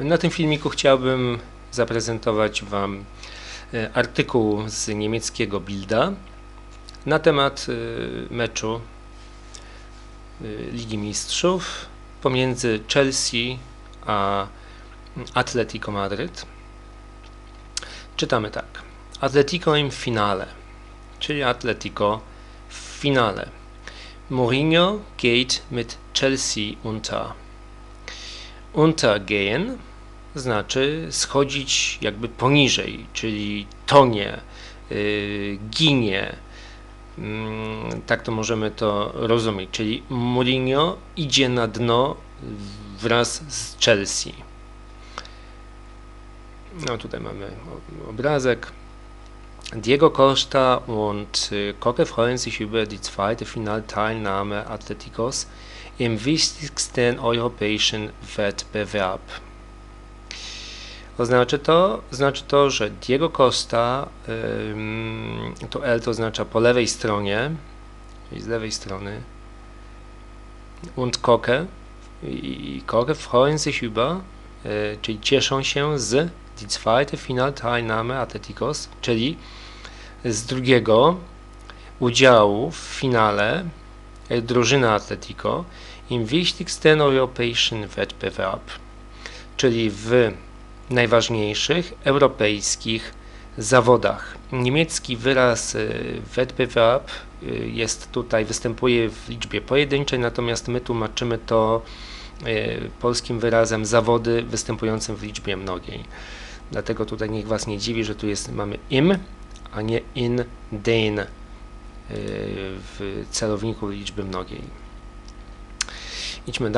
Na tym filmiku chciałbym zaprezentować Wam e, artykuł z niemieckiego Bilda na temat e, meczu e, Ligi Mistrzów pomiędzy Chelsea a Atletico Madryt. Czytamy tak. Atletico im finale, czyli Atletico w finale. Mourinho geht mit Chelsea unter. Untergehen znaczy schodzić jakby poniżej, czyli tonie, yy, ginie. Yy, tak to możemy to rozumieć. Czyli Mourinho idzie na dno wraz z Chelsea. No tutaj mamy obrazek. Diego Costa und Kocke freuen sich über die zweite Finalteilnahme Atleticos im wichtigsten europäischen Wettbewerb. Oznacza to, znaczy to, że Diego Costa, to L to oznacza po lewej stronie, czyli z lewej strony, und Kocke i Kocke freuen sich über, e, czyli cieszą się z die zweite Finalteilnahme Atleticos, czyli z drugiego udziału w finale e, drużyny Atletico im wichtigsten europäischen Wettbewerb, czyli w najważniejszych europejskich zawodach. Niemiecki wyraz e, Wettbewerb e, jest tutaj, występuje w liczbie pojedynczej, natomiast my tłumaczymy to polskim wyrazem zawody występującym w liczbie mnogiej. Dlatego tutaj niech Was nie dziwi, że tu jest, mamy im, a nie in den y, w celowniku liczby mnogiej. Idźmy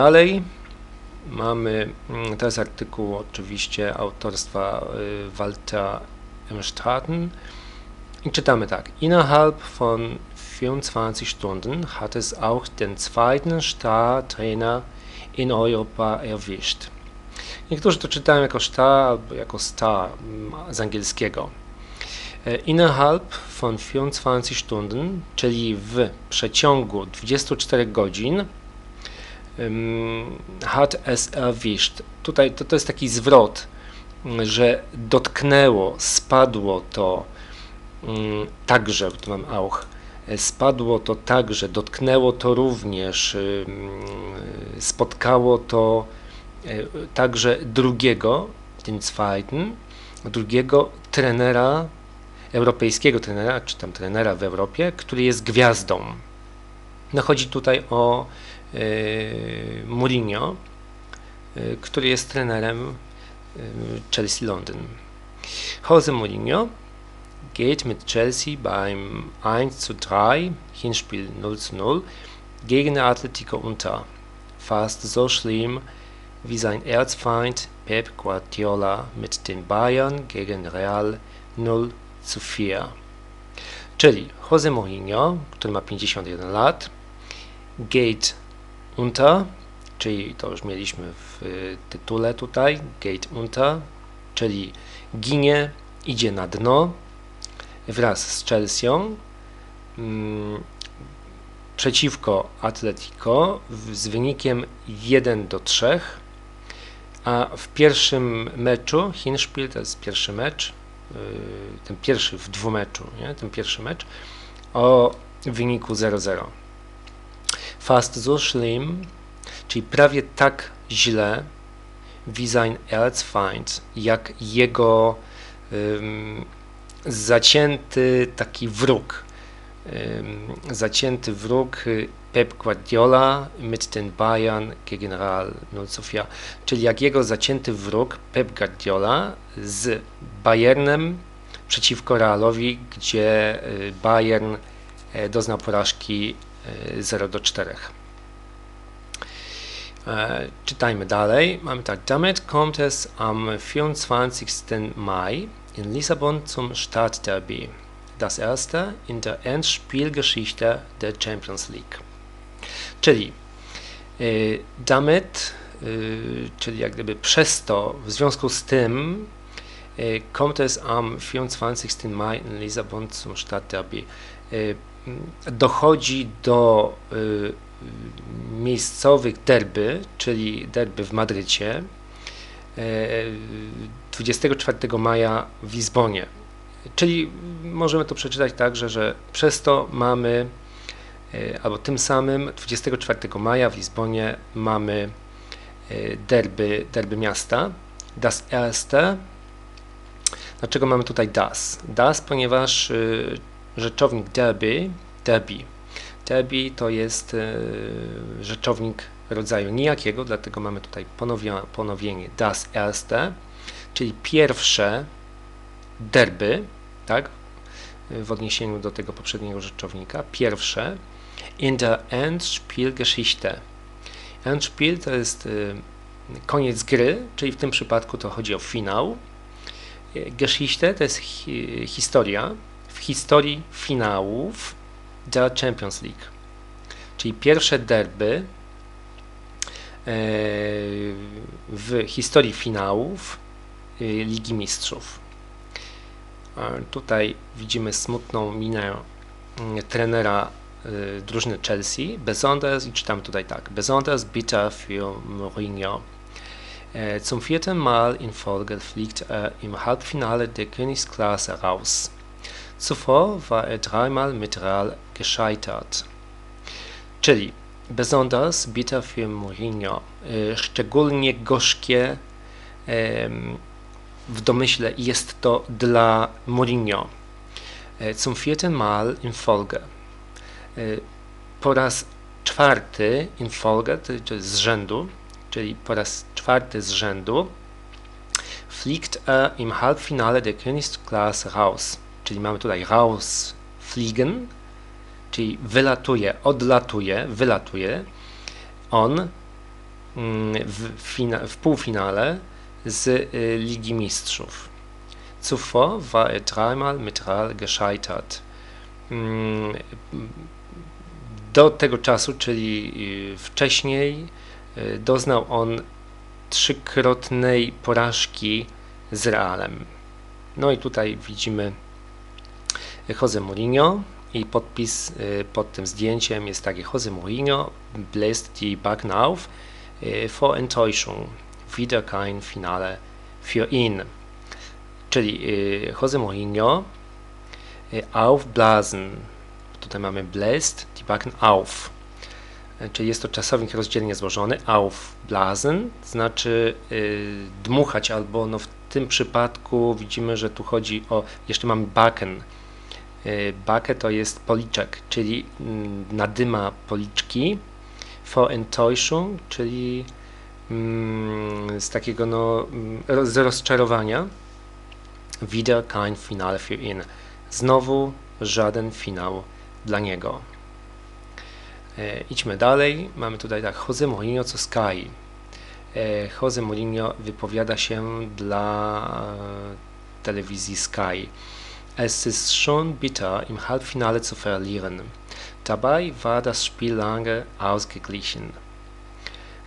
Mamy mm, teraz artykuł oczywiście autorstwa y, Waltera M. Straten i czytamy tak. Innerhalb von 24 Stunden hat es auch den zweiten Star-Trainer in Europa erwischt. Niektórzy to czytają jako star albo jako star mm, z angielskiego. E, innerhalb von 24 Stunden, czyli w przeciągu 24 godzin, hat es erwischt. Tutaj to, to jest taki zwrot, że dotknęło, spadło to mm, także, tu mam auch, e, spadło to także, dotknęło to również, spotkało to e, także drugiego, den zweiten, drugiego trenera europejskiego trenera, czy tam trenera w Europie, który jest gwiazdą. No chodzi tutaj o y, Mourinho, y, który jest trenerem y, Chelsea London. Jose Mourinho geht mit Chelsea beim 1 zu 3 Hinspiel 0 zu 0 gegen Atletico unter. Fast so schlimm wie sein Erzfeind Pep Guardiola mit den Bayern gegen Real 0 zu 4. Czyli Jose Mourinho, który ma 51 lat, Gate unter, czyli to już mieliśmy w tytule tutaj, Gate unter, czyli ginie, idzie na dno wraz z Chelsea mm, przeciwko Atletico z wynikiem 1 do 3, a w pierwszym meczu, Hinspiel to jest pierwszy mecz, Y, ten pierwszy w dwumeczu, nie? ten pierwszy mecz, o wyniku 0-0. Fast so schlimm, czyli prawie tak źle wie sein Erzfeind, jak jego um, zacięty taki wróg, um, zacięty wróg Pep Guardiola mit den Bayern gegen Real 0 Sofia, czyli jak jego zacięty wróg Pep Guardiola z Bayernem przeciwko Realowi, gdzie y, Bayern e, doznał porażki 0 y, do 4. E, czytajmy dalej. Mamy tak. Damit kommt es am 24. Mai in Lissabon zum Stadtderby. Das erste in der Endspielgeschichte der Champions League. Czyli y, damit, y, czyli jak gdyby przez to, w związku z tym, kommt es am 24. Mai in Lissabon zum Stadtderby. Dochodzi do miejscowych derby, czyli derby w Madrycie, 24 maja w Lizbonie. Czyli możemy to przeczytać także, że przez to mamy, albo tym samym 24 maja w Lizbonie mamy derby, derby miasta. Das erste. Dlaczego mamy tutaj das? Das, ponieważ rzeczownik derby, derby, derby to jest rzeczownik rodzaju nijakiego, dlatego mamy tutaj ponowienie das erste, czyli pierwsze derby, tak, w odniesieniu do tego poprzedniego rzeczownika, pierwsze in der Endspielgeschichte. Endspiel to jest y, koniec gry, czyli w tym przypadku to chodzi o finał. Geschichte to jest hi historia, historii finałów der Champions League. Czyli pierwsze derby E, w historii finałów e, Ligi Mistrzów. Tutaj widzimy smutną minę mm, trenera e, drużyny Chelsea, besonders, i czytam tutaj tak, besonders bitter für Mourinho. Zum vierten Mal in Folge fliegt er im Halbfinale der Königsklasse raus. Zuvor war er dreimal mit Real gescheitert. Czyli besonders bitter für Mourinho, e, szczególnie gorzkie w domyśle jest to dla Mourinho. E, zum vierten Mal in Folge. E, po raz czwarty in Folge, jest z rzędu, czyli po raz czwarty z rzędu, fliegt er im Halbfinale der Königsklasse raus. Czyli mamy tutaj raus, fliegen, czyli wylatuje, odlatuje, wylatuje on mm, w, fina, w półfinale z y, Ligi Mistrzów. Zuvor war er dreimal mit Real gescheitert. Mm, do tego czasu, czyli y, wcześniej, y, doznał on trzykrotnej porażki z Realem. No i tutaj widzimy Jose Mourinho, i podpis y, pod tym zdjęciem jest taki Jose Mourinho bläst die Backen auf y, vor Enttäuschung. Wieder kein Finale für ihn. Czyli y, Jose Mourinho aufblasen. Tutaj mamy bläst die Backen auf. Czyli jest to czasownik rozdzielnie złożony. Aufblasen znaczy dmuchać, albo no w tym przypadku widzimy, że tu chodzi o, jeszcze mamy Backen, E, Bakę to jest policzek, czyli mm, nadyma policzki. For Enttäuschung, czyli mm, z takiego no, mm, z rozczarowania. Wieder kein Finale für ihn. Znowu żaden finał dla niego. E, idźmy dalej. Mamy tutaj tak, Jose Mourinho co Sky. E, Jose Mourinho wypowiada się dla telewizji Sky. Es ist schon bitter, im Halbfinale zu verlieren. Dabei war das Spiel lange ausgeglichen.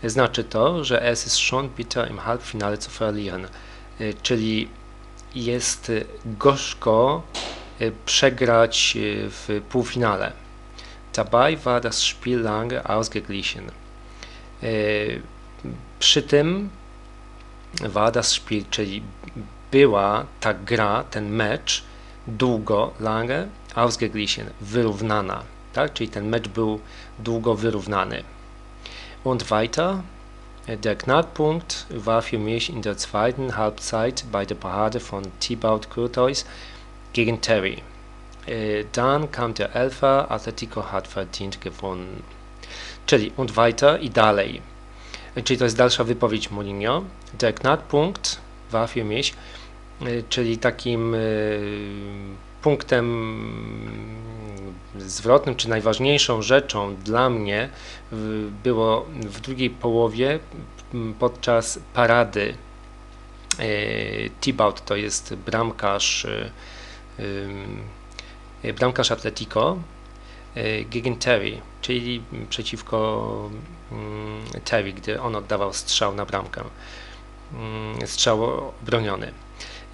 Znaczy to, że es ist schon bitter im Halbfinale zu verlieren, e, czyli jest gorzko e, przegrać e, w półfinale. Dabei war das Spiel lange ausgeglichen. Przy tym war das Spiel, czyli była ta gra, ten mecz, długo, lange, ausgeglichen, wyrównana, tak? Czyli ten mecz był długo wyrównany. Und weiter, der Knackpunkt war für mich in der zweiten Halbzeit bei der Parade von Thibaut Courtois gegen Terry. Äh, dann kam der Elfer, Atletico hat verdient gewonnen. Czyli und weiter i dalej. Czyli to jest dalsza wypowiedź Mourinho. Der Knackpunkt war für mich czyli takim y, punktem zwrotnym, czy najważniejszą rzeczą dla mnie było w drugiej połowie podczas parady y, Thibaut to jest bramkarz bramkarz Atletico gegen Terry, czyli przeciwko Terry, gdy on oddawał strzał na bramkę, strzał obroniony.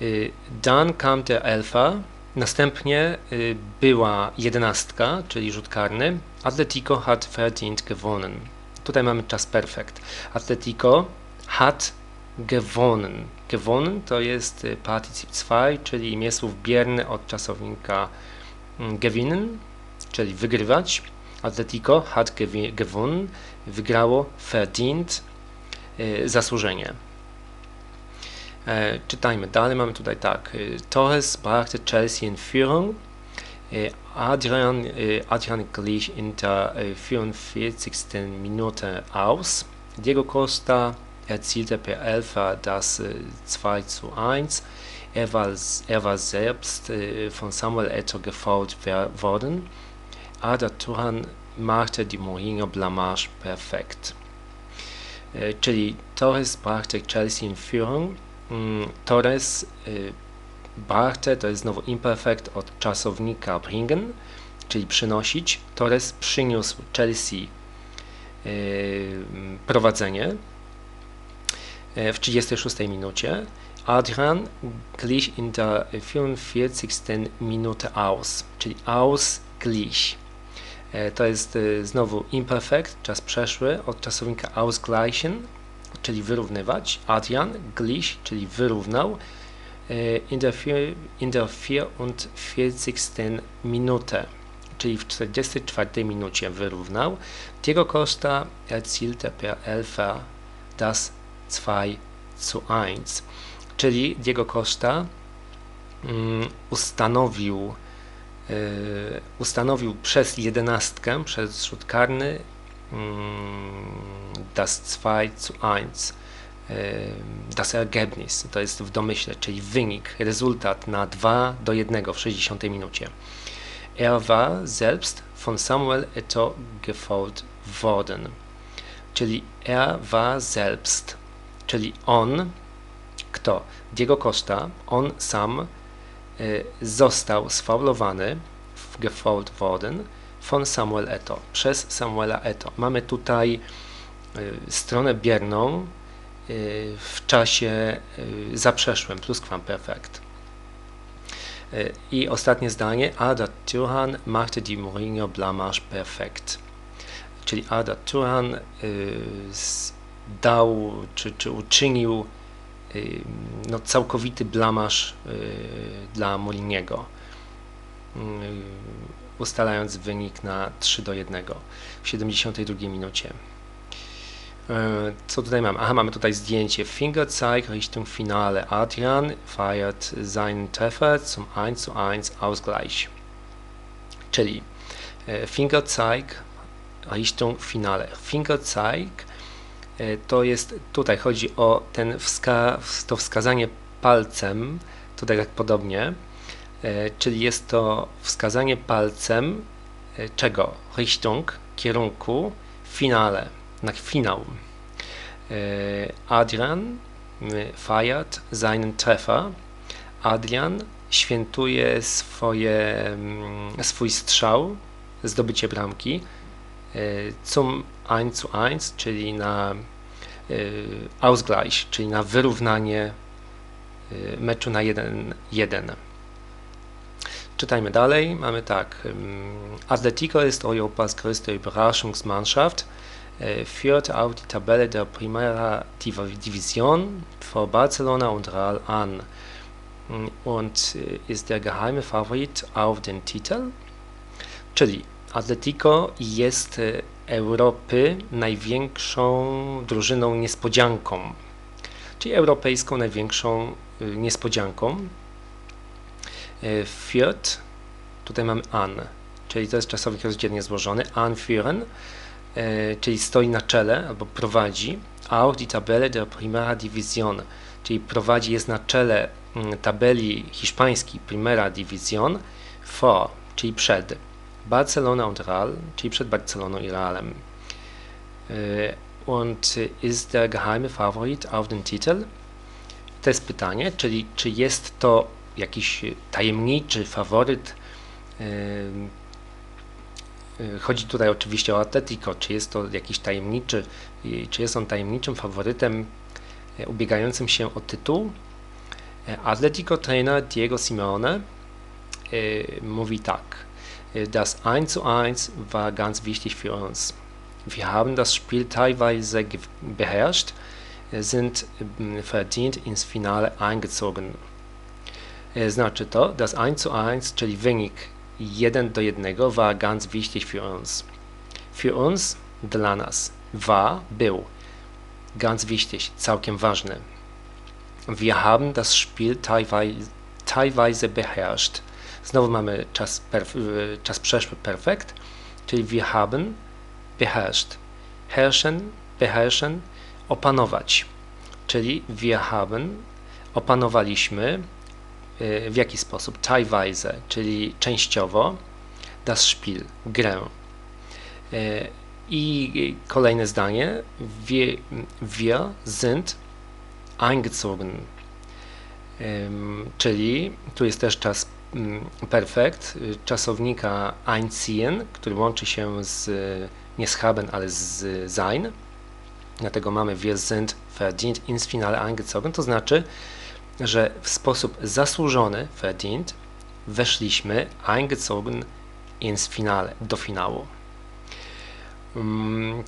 Y, Dan kam der Elfer, następnie y, była jedenastka, czyli rzut karny. Atletico hat verdient gewonnen. Tutaj mamy czas perfekt. Atletico hat gewonnen. Gewonnen to jest partycyp 2, czyli imiesłów bierny od czasownika mm, gewinnen, czyli wygrywać. Atletico hat gewonnen, wygrało, verdient, zasłużenie. Czytajmy dalej, mamy tutaj tak. Torres brachte Chelsea in Führung. Adrian, Adrian glich in der 44. Minute aus. Diego Costa erzielte per Elfer das 2 zu 1. Er war, er war selbst von Samuel Eto'o gefault worden. Ada Turan machte die Mourinho Blamage perfekt. Czyli Torres brachte Chelsea in Führung. Torres brachte to jest znowu imperfekt od czasownika bringen, czyli przynosić. Torres przyniósł Chelsea prowadzenie w 36 minucie. Adrian glich in der 44. Minute aus, czyli ausglich. To jest znowu imperfekt, czas przeszły, od czasownika ausgleichen, czyli wyrównywać. Adrian glich, czyli wyrównał. In der, in der 44. Minute, czyli w 44 minucie wyrównał. Diego Costa erzielte per Elfer das 2 zu 1. Czyli Diego Costa um, ustanowił, y, ustanowił przez jedenastkę, przez rzut karny um, das 2 zu 1. Das Ergebnis, to jest w domyśle, czyli wynik, rezultat na 2 do 1 w 60 minucie. Er war selbst von Samuel Eto'o gefault worden. Czyli er war selbst, czyli on, kto? Diego Costa, on sam y, został sfaulowany, gefault worden, von Samuel Eto'o, przez Samuela Eto'o. Mamy tutaj y, stronę bierną y, w czasie zaprzeszłym, pluskwamperfekt. I ostatnie zdanie, Ada Turan machte die Mourinho Blamage perfekt. Czyli Ada Turan dał, czy, czy uczynił no, całkowity blamaż dla Moliniego, ustalając wynik na 3 do 1 w 72 minucie. Co tutaj mam? Aha, mamy tutaj zdjęcie. Fingerzeig Richtung Finale. Adrian feiert seinen Treffer zum 1 zu 1 Ausgleich. Czyli Fingerzeig Richtung Finale. Fingerzeig to jest, tutaj chodzi o ten wska, to wskazanie palcem, tutaj tak podobnie, czyli jest to wskazanie palcem czego? Richtung, kierunku, finale, na finał. Adrian feiert seinen Treffer. Adrian świętuje swoje, swój strzał, zdobycie bramki, zum 1 zu 1, czyli na Ausgleich, czyli na wyrównanie meczu na 1-1. Czytajmy dalej. Mamy tak. Atletico ist Europas größte Überraschungsmannschaft, führt auch die Tabelle der Primera Division vor Barcelona und Real an und ist der geheime Favorit auf den Titel. Czyli Atletico jest Europy największą drużyną niespodzianką, czyli europejską największą niespodzianką. Führt, tutaj mamy an, czyli to jest czasownik rozdzielnie złożony, anführen, czyli stoi na czele albo prowadzi, auch die Tabelle der Primera Division, czyli prowadzi, jest na czele tabeli hiszpańskiej Primera Division, vor, czyli przed. Barcelona und Real, czyli przed Barceloną i Realem. Und ist der geheime Favorit auf den Titel? To jest pytanie, czyli czy jest to jakiś tajemniczy faworyt? Chodzi tutaj oczywiście o Atletico, czy jest to jakiś tajemniczy, czy jest on tajemniczym faworytem ubiegającym się o tytuł? Atletico trainer Diego Simeone mówi tak. Das 1 zu 1 war ganz wichtig für uns. Wir haben das Spiel teilweise beherrscht, sind verdient ins Finale eingezogen. Znaczy to, das 1 zu 1, czyli wynik 1 do 1 war ganz wichtig für uns. Für uns, dla nas, war, był, ganz wichtig, całkiem ważny. Wir haben das Spiel teilweise, teilweise beherrscht. Znowu mamy czas, perf czas przeszły perfekt, czyli wir haben beherrscht. Herrschen, beherrschen, opanować. Czyli wir haben, opanowaliśmy w jaki sposób? Teilweise, czyli częściowo, das Spiel, grę. I kolejne zdanie, wir, wir sind eingezogen, czyli tu jest też czas perfekt czasownika einziehen, który łączy się z nie z haben, ale z sein. Dlatego mamy wir sind verdient ins Finale eingezogen, to znaczy, że w sposób zasłużony, verdient, weszliśmy eingezogen ins Finale, do finału.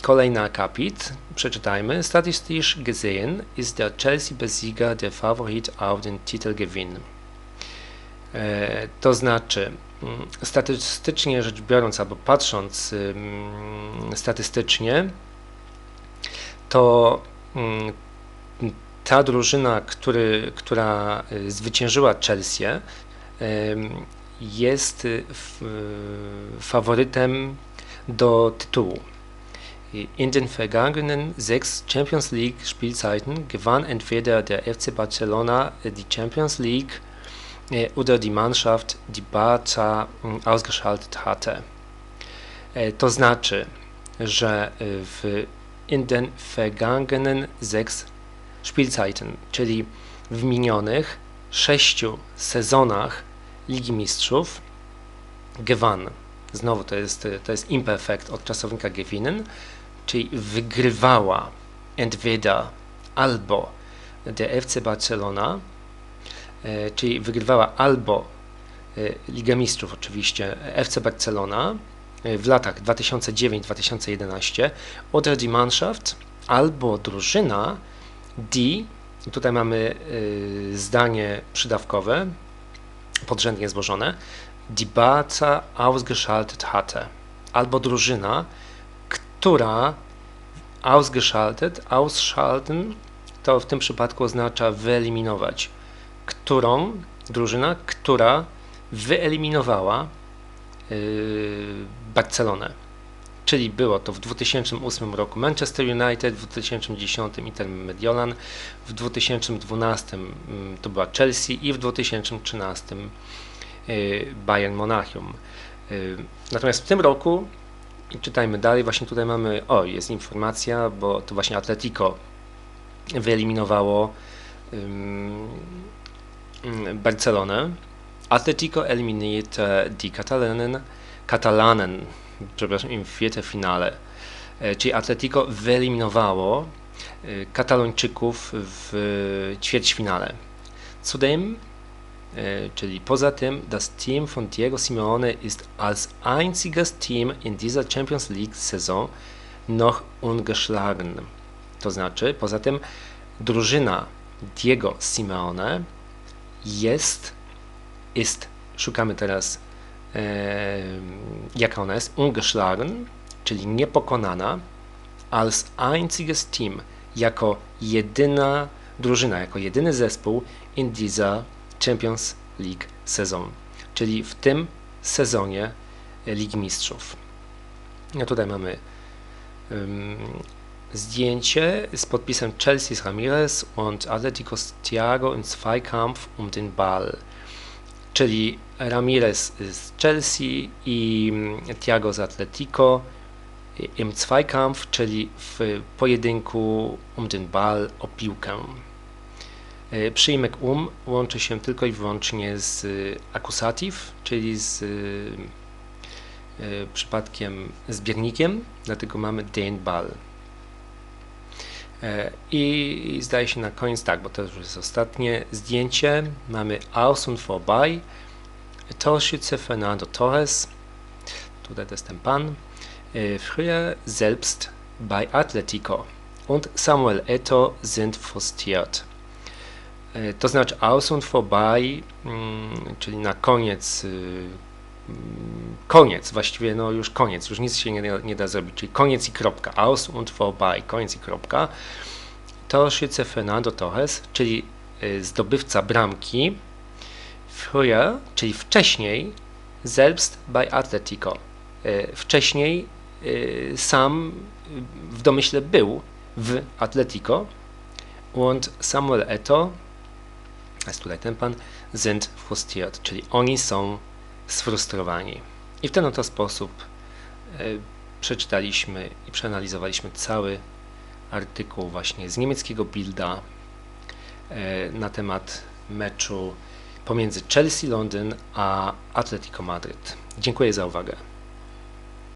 Kolejny akapit, przeczytajmy. Statistisch gesehen ist der Chelsea-Besieger der Favorit auf den Titelgewinn. E, to znaczy, statystycznie rzecz biorąc, albo patrząc statystycznie, to ta drużyna, który, która zwyciężyła Chelsea, jest faworytem do tytułu. In den vergangenen sechs Champions League Spielzeiten gewann entweder der FC Barcelona die Champions League oder die Mannschaft, die Barca ausgeschaltet hatte. To znaczy, że w in den vergangenen sechs Spielzeiten, czyli w minionych sześciu sezonach Ligi Mistrzów, gewann. Znowu to jest, to jest imperfekt od czasownika gewinnen, czyli wygrywała entweder albo der FC Barcelona, czyli wygrywała albo Liga Mistrzów oczywiście FC Barcelona w latach 2009-2011 oder die Mannschaft albo drużyna die, tutaj mamy zdanie przydawkowe, podrzędnie złożone, die Barca ausgeschaltet hatte. Albo drużyna, która ausgeschaltet, ausschalten to w tym przypadku oznacza wyeliminować, którą? Drużyna, która wyeliminowała yy, Barcelonę. Czyli było to w 2008 roku Manchester United, w 2010 Inter Mediolan, w 2012 mm, to była Chelsea i w 2013 yy, Bayern Monachium. Yy, natomiast w tym roku czytajmy dalej, właśnie tutaj mamy, o jest informacja, bo to właśnie Atletico wyeliminowało Barcelonę. Atletico eliminierte die Katalanen, Katalanen przepraszam, im Viertelfinale. Czyli Atletico wyeliminowało Katalończyków w ćwierćfinale. Zudem czyli poza tym, das Team von Diego Simeone ist als einziges Team in dieser Champions League Saison noch ungeschlagen. To znaczy, poza tym, drużyna Diego Simeone jest, jest, szukamy teraz, e, jaka ona jest, ungeschlagen, czyli niepokonana, als einziges Team, jako jedyna drużyna, jako jedyny zespół in dieser Champions League sezon, czyli w tym sezonie Ligi Mistrzów. No tutaj mamy um, zdjęcie z podpisem Chelsea z Ramirez und Atletico Thiago im Zweikampf um den Ball, czyli Ramirez z Chelsea i Thiago z Atletico im Zweikampf, czyli w pojedynku um den Ball o piłkę. Przyjmek um łączy się tylko i wyłącznie z accusative, czyli z przypadkiem zbiornikiem, dlatego mamy den Ball. I zdaje się na koniec tak, bo to już jest ostatnie zdjęcie. Mamy aus und vorbei. Torschütze Fernando Torres. Tutaj to jest ten pan. Früher selbst bei Atletico. und Samuel Eto'o sind frustriert. To znaczy aus und vorbei, mm, czyli na koniec, y, mm, koniec, właściwie no już koniec, już nic się nie, nie da zrobić, czyli koniec i kropka, aus und vorbei, koniec i kropka. Torschütze Fernando Torres, czyli y, zdobywca bramki, früher, czyli wcześniej, selbst bei Atletico. E, Wcześniej y, sam w domyśle był w Atletico und Samuel Eto'o, jest tutaj ten pan, sind frustriert, czyli oni są sfrustrowani. I w ten oto sposób e, przeczytaliśmy i przeanalizowaliśmy cały artykuł właśnie z niemieckiego Bilda e, na temat meczu pomiędzy Chelsea Londyn a Atletico Madryt. Dziękuję za uwagę.